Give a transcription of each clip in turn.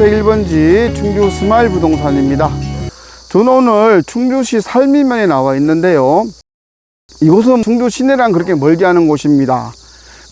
전원주택 1번지 충주 스마일 부동산입니다. 저는 오늘 충주시 살미면에 나와 있는데요. 이곳은 충주 시내랑 그렇게 멀지 않은 곳입니다.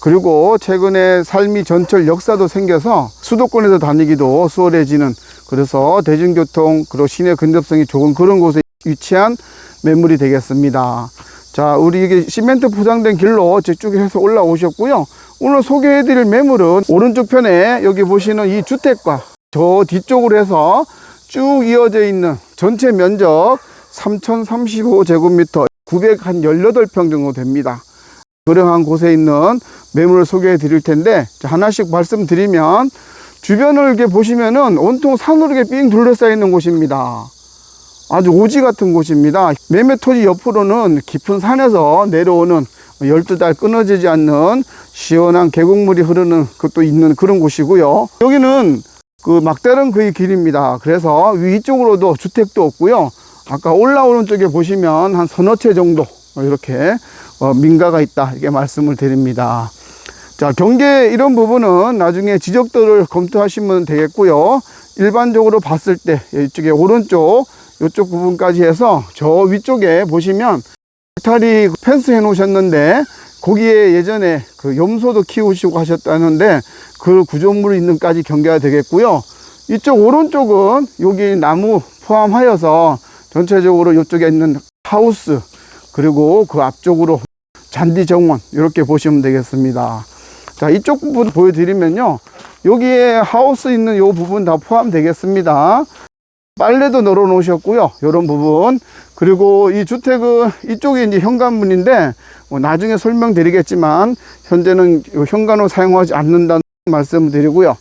그리고 최근에 삶이 전철 역사도 생겨서 수도권에서 다니기도 수월해지는 그래서 대중교통 그리고 시내 근접성이 좋은 그런 곳에 위치한 매물이 되겠습니다. 자, 우리 이게 시멘트 포장된 길로 저쪽에 해서 올라오셨고요. 오늘 소개해드릴 매물은 오른쪽 편에 여기 보시는 이 주택과 저 뒤쪽으로 해서 쭉 이어져 있는 전체 면적 3035제곱미터 918평 정도 됩니다. 그러한 곳에 있는 매물을 소개해 드릴 텐데 자, 하나씩 말씀드리면 주변을 이렇게 보시면은 온통 산으로 이렇게 삥 둘러싸여 있는 곳입니다. 아주 오지 같은 곳입니다. 매매 토지 옆으로는 깊은 산에서 내려오는 12달 끊어지지 않는 시원한 계곡물이 흐르는 것도 있는 그런 곳이고요. 여기는 그 막다른 그의 길입니다. 그래서 위쪽으로도 주택도 없고요. 아까 올라오는 쪽에 보시면 한 서너 채 정도 이렇게 어, 민가가 있다 이렇게 말씀을 드립니다. 자 경계 이런 부분은 나중에 지적도를 검토하시면 되겠고요. 일반적으로 봤을 때 이쪽에 오른쪽 이쪽 부분까지 해서 저 위쪽에 보시면 알타리 펜스 해 놓으셨는데 거기에 예전에 그 염소도 키우시고 하셨다는데 그 구조물이 있는까지 경계가 되겠고요. 이쪽 오른쪽은 여기 나무 포함하여서 전체적으로 이쪽에 있는 하우스 그리고 그 앞쪽으로 잔디 정원 이렇게 보시면 되겠습니다. 자 이쪽 부분 보여드리면요 여기에 하우스 있는 이 부분 다 포함되겠습니다. 빨래도 널어 놓으셨고요. 이런 부분. 그리고 이 주택은 이쪽에 이제 현관문인데 뭐 나중에 설명드리겠지만 현재는 이 현관으로 사용하지 않는다는 말씀을 드리고요.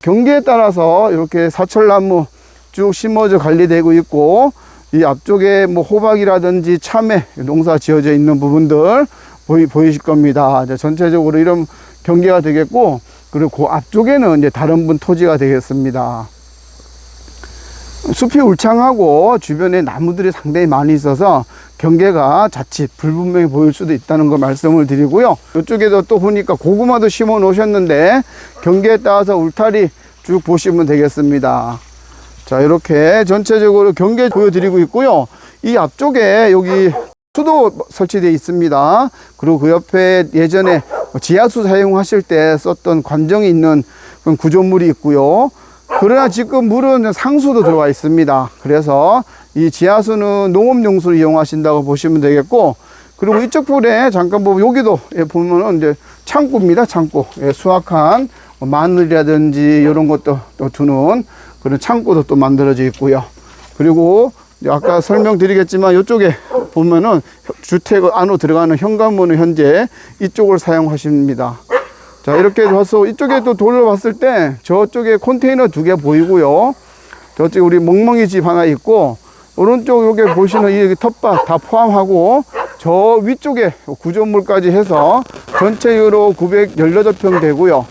경계에 따라서 이렇게 사철나무 쭉 심어져 관리되고 있고 이 앞쪽에 뭐 호박이라든지 참외 농사 지어져 있는 부분들 보이, 보이실 겁니다. 이제 전체적으로 이런 경계가 되겠고 그리고 그 앞쪽에는 이제 다른 분 토지가 되겠습니다. 숲이 울창하고 주변에 나무들이 상당히 많이 있어서 경계가 자칫 불분명히 보일 수도 있다는 거 말씀을 드리고요. 이쪽에도 또 보니까 고구마도 심어 놓으셨는데 경계에 따라서 울타리 쭉 보시면 되겠습니다. 자, 이렇게 전체적으로 경계 보여드리고 있고요. 이 앞쪽에 여기 수도 설치되어 있습니다. 그리고 그 옆에 예전에 지하수 사용하실 때 썼던 관정이 있는 그런 구조물이 있고요. 그러나 지금 물은 상수도 들어와 있습니다. 그래서 이 지하수는 농업용수를 이용하신다고 보시면 되겠고, 그리고 이쪽 부분에 잠깐 보면 여기도 예, 보면은 이제 창고입니다. 창고. 예, 수확한 뭐 마늘이라든지 이런 것도 또 두는 그런 창고도 또 만들어져 있고요. 그리고 아까 설명드리겠지만 이쪽에 보면은 주택 안으로 들어가는 현관문은 현재 이쪽을 사용하십니다. 자, 이렇게 와서 이쪽에 또 돌려봤을 때 저쪽에 컨테이너 두 개 보이고요. 저쪽에 우리 멍멍이 집 하나 있고, 오른쪽 여기 보시는 이 텃밭 다 포함하고, 저 위쪽에 구조물까지 해서 전체로 918평 되고요.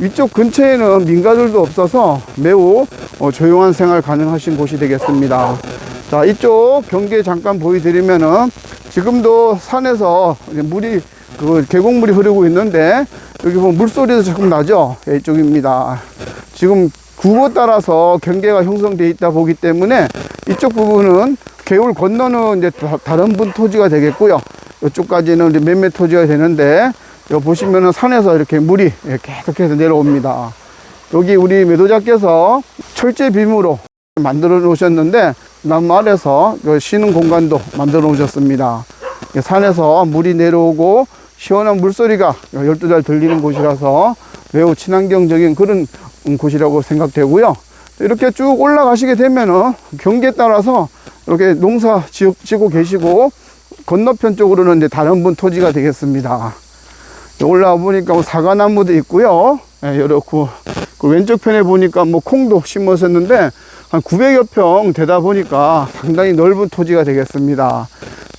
이쪽 근처에는 민가들도 없어서 매우 어, 조용한 생활 가능하신 곳이 되겠습니다. 자, 이쪽 경계 잠깐 보여드리면은 지금도 산에서 물이 그 계곡물이 흐르고 있는데 여기 보면 물소리도 조금 나죠? 예, 이쪽입니다. 지금 구고 따라서 경계가 형성되어 있다 보기 때문에 이쪽 부분은 개울 건너는 이제 다- 다른 분 토지가 되겠고요. 이쪽까지는 몇몇 토지가 되는데 여기 보시면은 산에서 이렇게 물이 예, 계속해서 내려옵니다. 여기 우리 매도자께서 철제 빔으로 만들어 놓으셨는데 그 쉬는 공간도 만들어 놓으셨습니다. 산에서 물이 내려오고 시원한 물소리가 12달 들리는 곳이라서 매우 친환경적인 그런 곳이라고 생각되고요. 이렇게 쭉 올라가시게 되면은 경계에 따라서 이렇게 농사 지- 지고 계시고 건너편 쪽으로는 이제 다른 분 토지가 되겠습니다. 올라와 보니까 뭐 사과나무도 있고요. 예, 구, 그 왼쪽 편에 보니까 뭐 콩도 심었었는데 한 900여 평 되다 보니까 상당히 넓은 토지가 되겠습니다.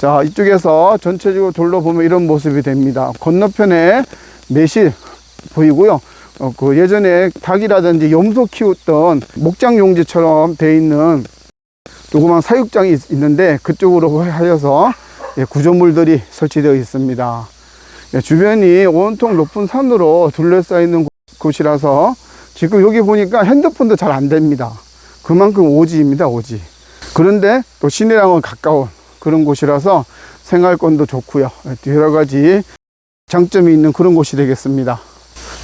자, 이쪽에서 전체적으로 둘러보면 이런 모습이 됩니다. 건너편에 매실 보이고요. 어, 그 예전에 닭이라든지 염소 키웠던 목장 용지처럼 돼 있는 조그만 사육장이 있- 있는데 그쪽으로 하여서 예, 구조물들이 설치되어 있습니다. 예, 주변이 온통 높은 산으로 둘러싸여 있는 곳이라서 지금 여기 보니까 핸드폰도 잘 안 됩니다. 그만큼 오지입니다, 오지. 그런데 또 시내랑은 가까운 그런 곳이라서 생활권도 좋고요. 여러 가지 장점이 있는 그런 곳이 되겠습니다.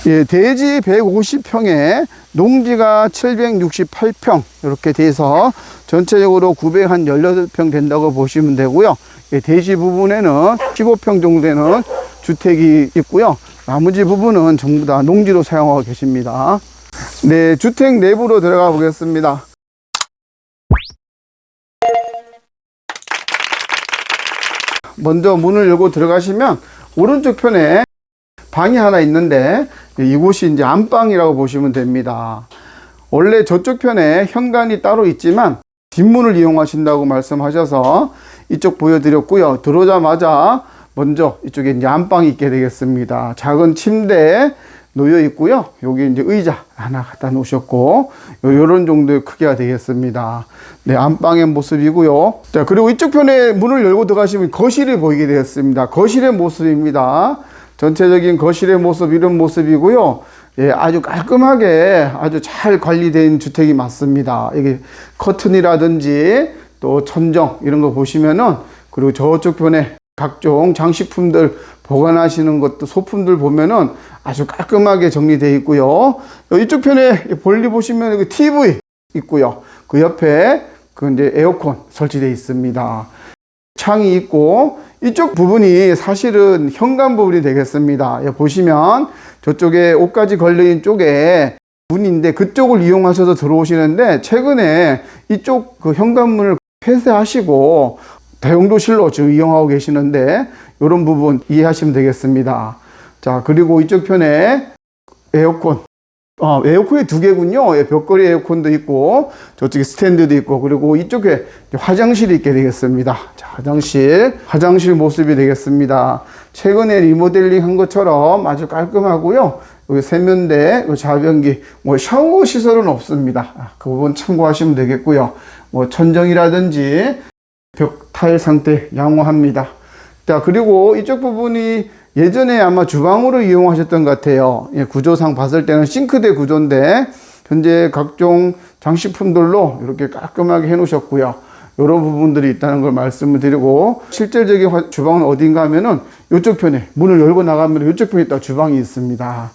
예, 대지 150평에 농지가 768평 이렇게 돼서 전체적으로 918평 된다고 보시면 되고요. 예, 대지 부분에는 15평 정도 되는 주택이 있고요. 나머지 부분은 전부 다 농지로 사용하고 계십니다. 네, 주택 내부로 들어가 보겠습니다. 먼저 문을 열고 들어가시면 오른쪽 편에 방이 하나 있는데 이곳이 이제 안방이라고 보시면 됩니다. 원래 저쪽 편에 현관이 따로 있지만 뒷문을 이용하신다고 말씀하셔서 이쪽 보여드렸고요. 들어오자마자 먼저 이쪽에 이제 안방이 있게 되겠습니다. 작은 침대 놓여 있고요. 여기 이제 의자 하나 갖다 놓으셨고 요런 정도의 크기가 되겠습니다. 네, 안방의 모습이고요. 자, 그리고 이쪽 편에 문을 열고 들어가시면 거실이 보이게 되었습니다. 거실의 모습입니다. 전체적인 거실의 모습 이런 모습이고요. 예, 아주 깔끔하게 아주 잘 관리된 주택이 맞습니다. 이게 커튼이라든지 또 천정 이런 거 보시면은 그리고 저쪽 편에 각종 장식품들 보관하시는 것도 소품들 보면은 아주 깔끔하게 정리되어 있고요. 이쪽 편에 볼리 보시면 그 TV 있고요. 그 옆에 그 이제 에어컨 설치되어 있습니다. 창이 있고 이쪽 부분이 사실은 현관 부분이 되겠습니다. 예, 보시면 저쪽에 옷까지 걸려있는 쪽에 문인데 그쪽을 이용하셔서 들어오시는데 최근에 이쪽 그 현관문을 폐쇄하시고 다용도실로 지금 이용하고 계시는데 이런 부분 이해하시면 되겠습니다. 자 그리고 이쪽 편에 에어컨 아, 에어컨이 두 개군요. 예, 벽걸이 에어컨도 있고, 저쪽에 스탠드도 있고, 그리고 이쪽에 화장실이 있게 되겠습니다. 자, 화장실, 화장실 모습이 되겠습니다. 최근에 리모델링 한 것처럼 아주 깔끔하고요. 여기 세면대, 요 자변기, 뭐 샤워 시설은 없습니다. 아, 그 부분 참고하시면 되겠고요. 뭐 천정이라든지 벽 타일 상태 양호합니다. 자, 그리고 이쪽 부분이 예전에 아마 주방으로 이용하셨던 것 같아요. 예, 구조상 봤을 때는 싱크대 구조인데, 현재 각종 장식품들로 이렇게 깔끔하게 해 놓으셨고요. 이런 부분들이 있다는 걸 말씀을 드리고, 실질적인 화- 주방은 어딘가 하면은 이쪽 편에 문을 열고 나가면 이쪽 편에 또 주방이 있습니다.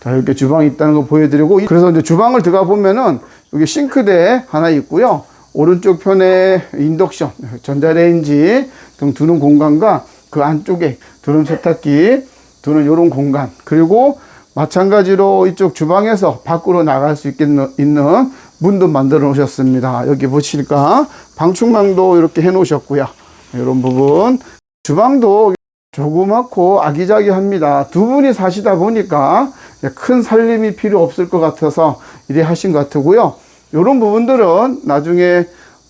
자, 이렇게 주방이 있다는 거 보여드리고, 그래서 이제 주방을 들어가 보면은 여기 싱크대 하나 있고요. 오른쪽 편에 인덕션, 전자레인지 등 두는 공간과 그 안쪽에 두른 세탁기 두는 이런 공간 그리고 마찬가지로 이쪽 주방에서 밖으로 나갈 수 있겠는, 있는 문도 만들어 놓으셨습니다. 여기 보시니까 방충망도 이렇게 해 놓으셨고요. 이런 부분 주방도 조그맣고 아기자기합니다. 두 분이 사시다 보니까 큰 살림이 필요 없을 것 같아서 이래 하신 것 같고요. 이런 부분들은 나중에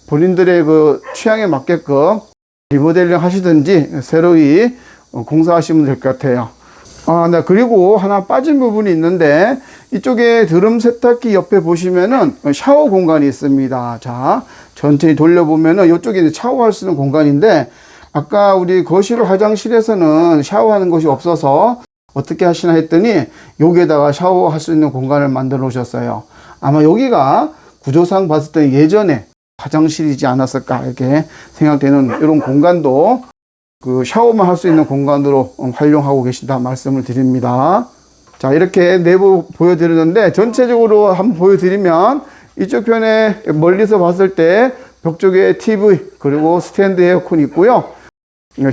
본인들의 그 취향에 맞게끔 리모델링 하시든지 새로이 어, 공사하시면 될 것 같아요. 아, 네. 그리고 하나 빠진 부분이 있는데 이쪽에 드럼 세탁기 옆에 보시면은 샤워 공간이 있습니다. 자, 전체히 돌려보면은 이쪽에 이제 샤워할 수 있는 공간인데 아까 우리 거실 화장실에서는 샤워하는 곳이 없어서 어떻게 하시나 했더니 여기에다가 샤워할 수 있는 공간을 만들어 놓으셨어요. 아마 여기가 구조상 봤을 때 예전에 화장실이지 않았을까 이렇게 생각되는 이런 공간도 그 샤워만 할 수 있는 공간으로 활용하고 계시다 말씀을 드립니다. 자 이렇게 내부 보여드리는데 전체적으로 한번 보여드리면 이쪽 편에 멀리서 봤을 때 벽 쪽에 TV 그리고 스탠드 에어컨 있고요.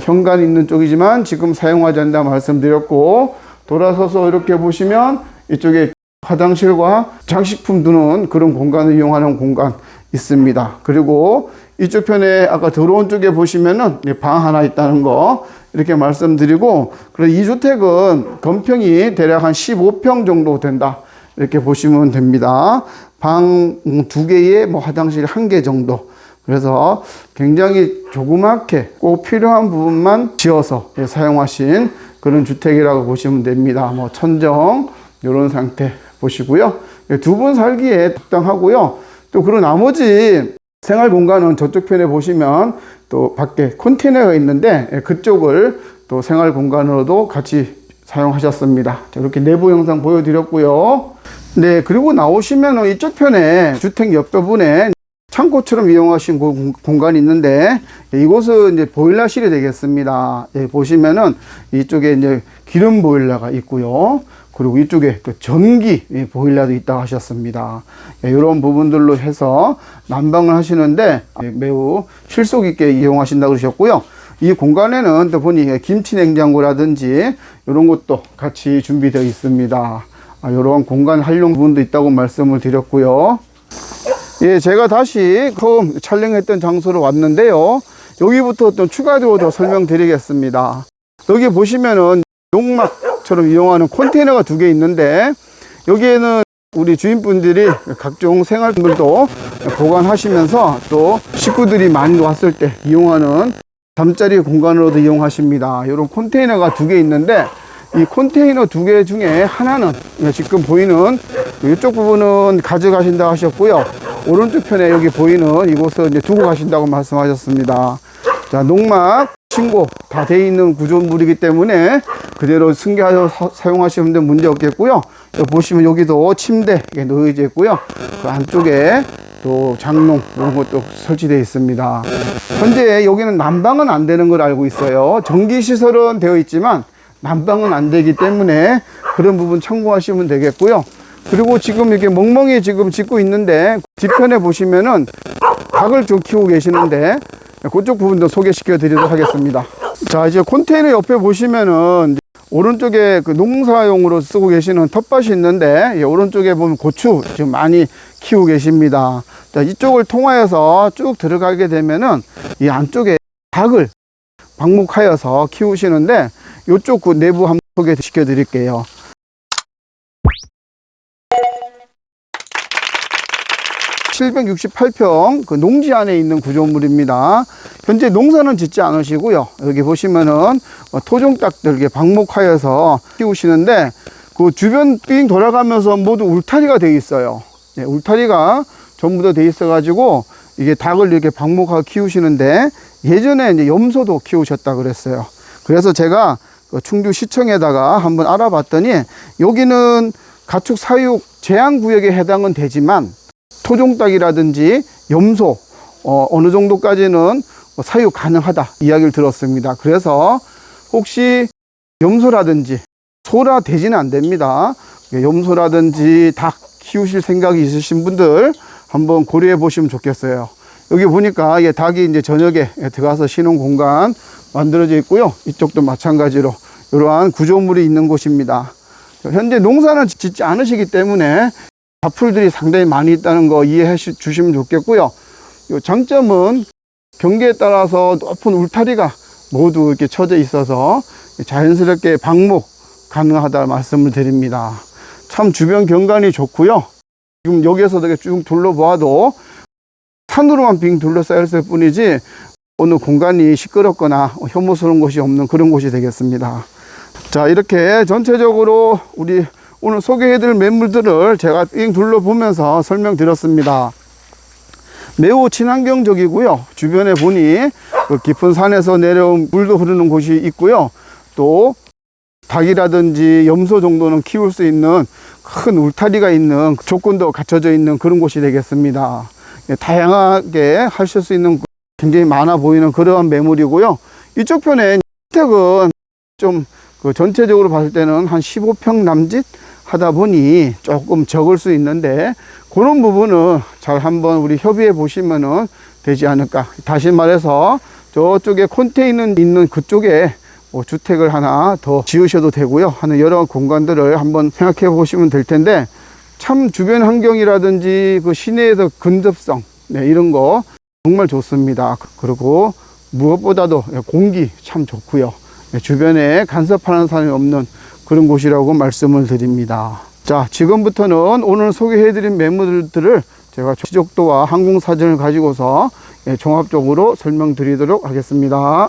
현관 있는 쪽이지만 지금 사용하지 않는다 말씀드렸고 돌아서서 이렇게 보시면 이쪽에 화장실과 장식품 두는 그런 공간을 이용하는 공간 있습니다. 그리고 이쪽 편에 아까 들어온 쪽에 보시면은 방 하나 있다는 거 이렇게 말씀드리고 그래서 이 주택은 건평이 대략 한 15평 정도 된다. 이렇게 보시면 됩니다. 방 두 개에 뭐 화장실 한 개 정도. 그래서 굉장히 조그맣게 꼭 필요한 부분만 지어서 예, 사용하신 그런 주택이라고 보시면 됩니다. 뭐 천정 이런 상태 보시고요. 두 분 살기에 적당하고요. 또 그리고 나머지 생활 공간은 저쪽 편에 보시면 또 밖에 컨테이너가 있는데 예, 그쪽을 또 생활 공간으로도 같이 사용하셨습니다. 자, 이렇게 내부 영상 보여드렸고요. 네, 그리고 나오시면은 이쪽 편에 주택 옆 부분에 창고처럼 이용하신 공- 공간이 있는데 예, 이곳은 이제 보일러실이 되겠습니다. 예, 보시면은 이쪽에 이제 기름 보일러가 있고요. 그리고 이쪽에 또 전기 예, 보일러도 있다고 하셨습니다. 예, 이런 부분들로 해서 난방을 하시는데 예, 매우 실속 있게 이용하신다고 그러셨고요. 이 공간에는 또 보니 김치 냉장고라든지 이런 것도 같이 준비되어 있습니다. 아, 이런 공간 활용 부분도 있다고 말씀을 드렸고요. 예, 제가 다시 처음 촬영했던 장소로 왔는데요. 여기부터 또 추가적으로 더 설명드리겠습니다. 여기 보시면은 용막 처럼 이용하는 컨테이너가 두 개 있는데 여기에는 우리 주인분들이 각종 생활물도 보관하시면서 또 식구들이 많이 왔을 때 이용하는 잠자리 공간으로도 이용하십니다. 이런 컨테이너가 두 개 있는데 이 컨테이너 두 개 중에 하나는 지금 보이는 이쪽 부분은 가져가신다 하셨고요. 오른쪽 편에 여기 보이는 이곳을 이제 두고 가신다고 말씀하셨습니다. 자, 농막, 신고 다 돼 있는 구조물이기 때문에 그대로 승계하여 사- 사용하시면 돼 문제 없겠고요. 보시면 여기도 침대 놓여져 있고요. 그 안쪽에 또 장롱 이런 것도 설치되어 있습니다. 현재 여기는 난방은 안 되는 걸 알고 있어요. 전기 시설은 되어 있지만 난방은 안 되기 때문에 그런 부분 참고하시면 되겠고요. 그리고 지금 이렇게 멍멍이 지금 짓고 있는데 뒤편에 보시면은 닭을 좀 키우고 계시는데 그쪽 부분도 소개시켜 드리도록 하겠습니다. 자, 이제 컨테이너 옆에 보시면은 오른쪽에 그 농사용으로 쓰고 계시는 텃밭이 있는데 이 오른쪽에 보면 고추 지금 많이 키우고 계십니다. 자, 이쪽을 통하여서 쭉 들어가게 되면은 이 안쪽에 닭을 방목하여서 키우시는데 이쪽 그 내부 한번 소개시켜 드릴게요. (768평) 그 농지 안에 있는 구조물입니다. 현재 농사는 짓지 않으시고요. 여기 보시면은 어, 토종닭들 이렇게 방목하여서 키우시는데 그 주변 빙 돌아가면서 모두 울타리가 되어 있어요. 네, 울타리가 전부 다 돼 있어 가지고 이게 닭을 이렇게 방목하고 키우시는데 예전에 이제 염소도 키우셨다 그랬어요. 그래서 제가 그 충주시청에다가 한번 알아봤더니 여기는 가축 사육 제한 구역에 해당은 되지만 토종 닭이라든지 염소 어, 어느 정도까지는 사육 가능하다 이야기를 들었습니다. 그래서 혹시 염소라든지 소라 돼지는 안 됩니다. 염소라든지 닭 키우실 생각이 있으신 분들 한번 고려해 보시면 좋겠어요. 여기 보니까 이게 닭이 이제 저녁에 들어가서 쉬는 공간 만들어져 있고요. 이쪽도 마찬가지로 이러한 구조물이 있는 곳입니다. 현재 농사는 짓지 않으시기 때문에 잡풀들이 상당히 많이 있다는 거 이해해 주- 주시면 좋겠고요. 요 장점은 경계에 따라서 높은 울타리가 모두 이렇게 쳐져 있어서 자연스럽게 방목 가능하다 말씀을 드립니다. 참 주변 경관이 좋고요. 지금 여기에서 쭉 둘러보아도 산으로만 빙 둘러싸였을 뿐이지 어느 공간이 시끄럽거나 혐오스러운 곳이 없는 그런 곳이 되겠습니다. 자, 이렇게 전체적으로 우리 오늘 소개해드릴 매물들을 제가 빙 둘러보면서 설명드렸습니다. 매우 친환경적이고요. 주변에 보니 그 깊은 산에서 내려온 물도 흐르는 곳이 있고요. 또 닭이라든지 염소 정도는 키울 수 있는 큰 울타리가 있는 조건도 갖춰져 있는 그런 곳이 되겠습니다. 예, 다양하게 하실 수 있는 굉장히 많아 보이는 그러한 매물이고요. 이쪽 편에 주택은 좀 그 전체적으로 봤을 때는 한 15평 남짓 하다 보니 조금 적을 수 있는데 그런 부분은 잘 한번 우리 협의해 보시면은 되지 않을까. 다시 말해서 저쪽에 컨테이너 있는 그쪽에 뭐 주택을 하나 더 지으셔도 되고요. 하는 여러 공간들을 한번 생각해 보시면 될 텐데 참 주변 환경이라든지 그 시내에서 근접성 네, 이런 거 정말 좋습니다. 그리고 무엇보다도 공기 참 좋고요. 네, 주변에 간섭하는 사람이 없는 그런 곳이라고 말씀을 드립니다. 자, 지금부터는 오늘 소개해드린 매물들을 제가 지적도와 항공사진을 가지고서 예, 종합적으로 설명드리도록 하겠습니다.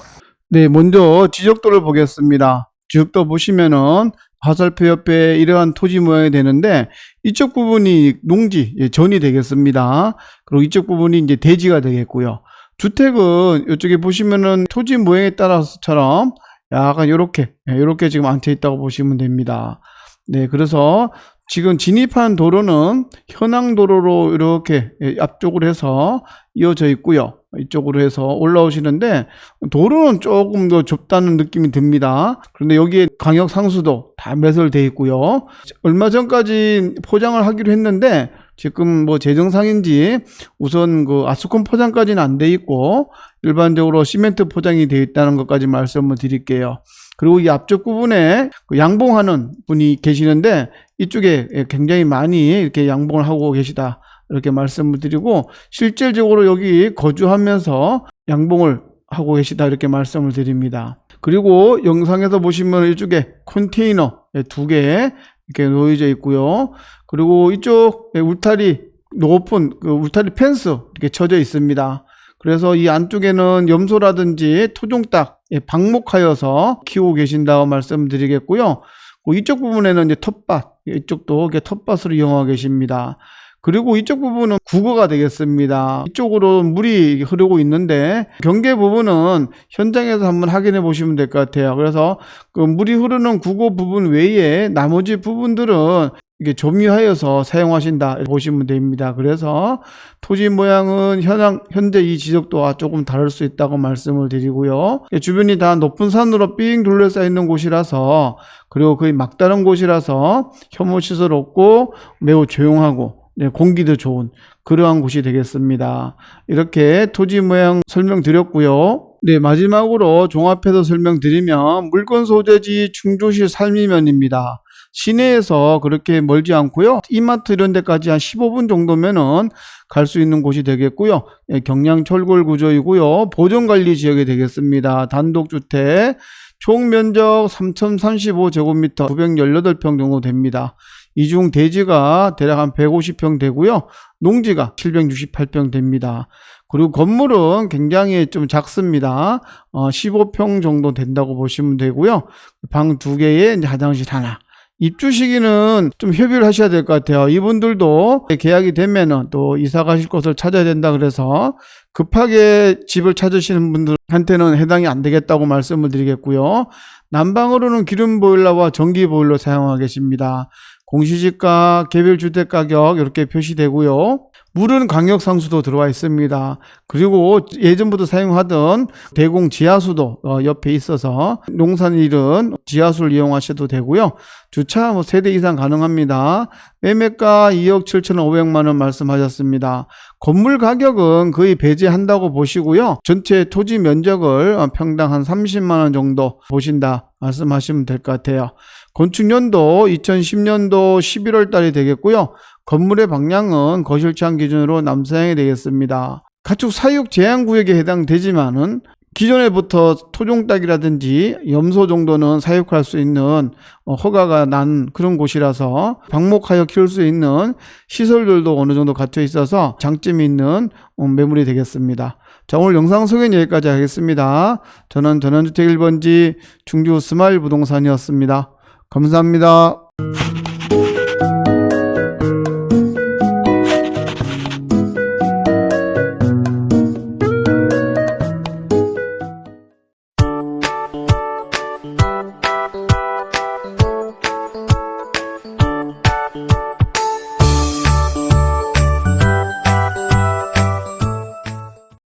네, 먼저 지적도를 보겠습니다. 지적도 보시면은 화살표 옆에 이러한 토지 모양이 되는데 이쪽 부분이 농지, 예, 전이 되겠습니다. 그리고 이쪽 부분이 이제 대지가 되겠고요. 주택은 이쪽에 보시면은 토지 모양에 따라서처럼 약간 요렇게 예, 요렇게 지금 앉혀 있다고 보시면 됩니다. 네, 그래서 지금 진입한 도로는 현황 도로로 이렇게 예, 앞쪽으로 해서 이어져 있고요. 이쪽으로 해서 올라오시는데 도로는 조금 더 좁다는 느낌이 듭니다. 그런데 여기에 강력 상수도 다 매설돼 있고요. 얼마 전까지 포장을 하기로 했는데 지금 뭐 재정상인지 우선 그 아스콘 포장까지는 안 돼 있고 일반적으로 시멘트 포장이 되어 있다는 것까지 말씀을 드릴게요. 그리고 이 앞쪽 부분에 그 양봉하는 분이 계시는데 이쪽에 굉장히 많이 이렇게 양봉을 하고 계시다. 이렇게 말씀을 드리고 실질적으로 여기 거주하면서 양봉을 하고 계시다 이렇게 말씀을 드립니다. 그리고 영상에서 보시면 이쪽에 컨테이너 두 개 이렇게 놓여져 있고요. 그리고 이쪽 울타리 높은 그 울타리 펜스 이렇게 쳐져 있습니다. 그래서 이 안쪽에는 염소라든지 토종닭 예, 방목하여서 키우고 계신다고 말씀드리겠고요. 그 이쪽 부분에는 이제 텃밭 이쪽도 이렇게 텃밭으로 이용하고 계십니다. 그리고 이쪽 부분은 국어가 되겠습니다. 이쪽으로 물이 흐르고 있는데 경계 부분은 현장에서 한번 확인해 보시면 될 것 같아요. 그래서 그 물이 흐르는 국어 부분 외에 나머지 부분들은 이게 조미하여서 사용하신다 보시면 됩니다. 그래서 토지 모양은 현황, 현재 이 지적도와 조금 다를 수 있다고 말씀을 드리고요. 주변이 다 높은 산으로 삥 둘러싸여 있는 곳이라서 그리고 거의 막다른 곳이라서 혐오 시설 없고 매우 조용하고 네, 공기도 좋은 그러한 곳이 되겠습니다. 이렇게 토지 모양 설명드렸고요. 네, 마지막으로 종합해서 설명드리면 물건 소재지 충주시 살미면입니다. 시내에서 그렇게 멀지 않고요. 이마트 이런 데까지 한 15분 정도면은 갈 수 있는 곳이 되겠고요. 예, 경량 철골 구조이고요. 보존 관리 지역이 되겠습니다. 단독주택 총 면적 3,035제곱미터 918평 정도 됩니다. 이중 대지가 대략 한 150평 되고요. 농지가 768평 됩니다. 그리고 건물은 굉장히 좀 작습니다. 어, 15평 정도 된다고 보시면 되고요. 방 두 개에 화장실 하나. 입주 시기는 좀 협의를 하셔야 될 것 같아요. 이분들도 계약이 되면은 또 이사 가실 곳을 찾아야 된다 그래서 급하게 집을 찾으시는 분들한테는 해당이 안 되겠다고 말씀을 드리겠고요. 난방으로는 기름 보일러와 전기 보일러 사용하고 계십니다. 공시지가 개별 주택 가격 이렇게 표시되고요. 물은 강력 상수도 들어와 있습니다. 그리고 예전부터 사용하던 대공 지하수도 어, 옆에 있어서 농산일은 지하수를 이용하셔도 되고요. 주차 뭐 세대 이상 가능합니다. 매매가 2억 7,500만 원 말씀하셨습니다. 건물 가격은 거의 배제한다고 보시고요. 전체 토지 면적을 어, 평당 한 30만 원 정도 보신다 말씀하시면 될 것 같아요. 건축년도 2010년도 11월 달이 되겠고요. 건물의 방향은 거실 창 기준으로 남서향이 되겠습니다. 가축 사육 제한 구역에 해당되지만은 기존에부터 토종닭이라든지 염소 정도는 사육할 수 있는 어, 허가가 난 그런 곳이라서 방목하여 키울 수 있는 시설들도 어느 정도 갖춰 있어서 장점이 있는 어, 매물이 되겠습니다. 자, 오늘 영상 소개는 여기까지 하겠습니다. 저는 전원주택 1번지 중주 스마일 부동산이었습니다. 감사합니다.